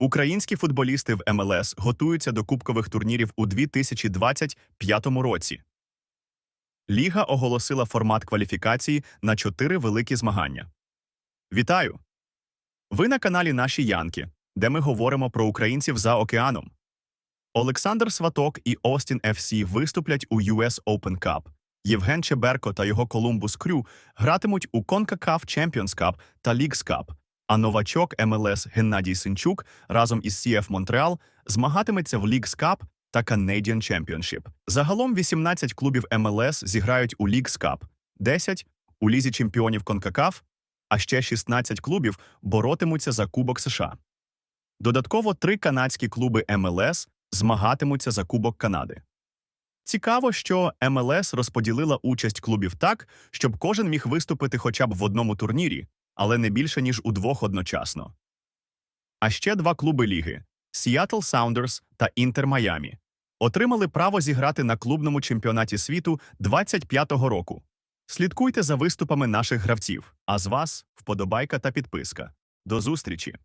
Українські футболісти в МЛС готуються до кубкових турнірів у 2025 році. Ліга оголосила формат кваліфікації на чотири великі змагання. Вітаю! Ви на каналі Наші Янки, де ми говоримо про українців за океаном. Олександр Сваток і Остін FC виступлять у US Open Cup. Євген Чеберко та його Columbus Crew гратимуть у CONCACAF Champions Cup та Leagues Cup, а новачок МЛС Геннадій Синчук разом із CF Монреал змагатиметься в Leagues Cup та Canadian Championship. Загалом 18 клубів МЛС зіграють у Leagues Cup, 10 – у Лізі чемпіонів CONCACAF, а ще 16 клубів боротимуться за Кубок США. Додатково три канадські клуби МЛС змагатимуться за Кубок Канади. Цікаво, що МЛС розподілила участь клубів так, щоб кожен міг виступити хоча б в одному турнірі, але не більше ніж у двох одночасно. А ще два клуби ліги Seattle Sounders та Інтер Майамі отримали право зіграти на клубному чемпіонаті світу 25-го року. Слідкуйте за виступами наших гравців, а з вас вподобайка та підписка. До зустрічі!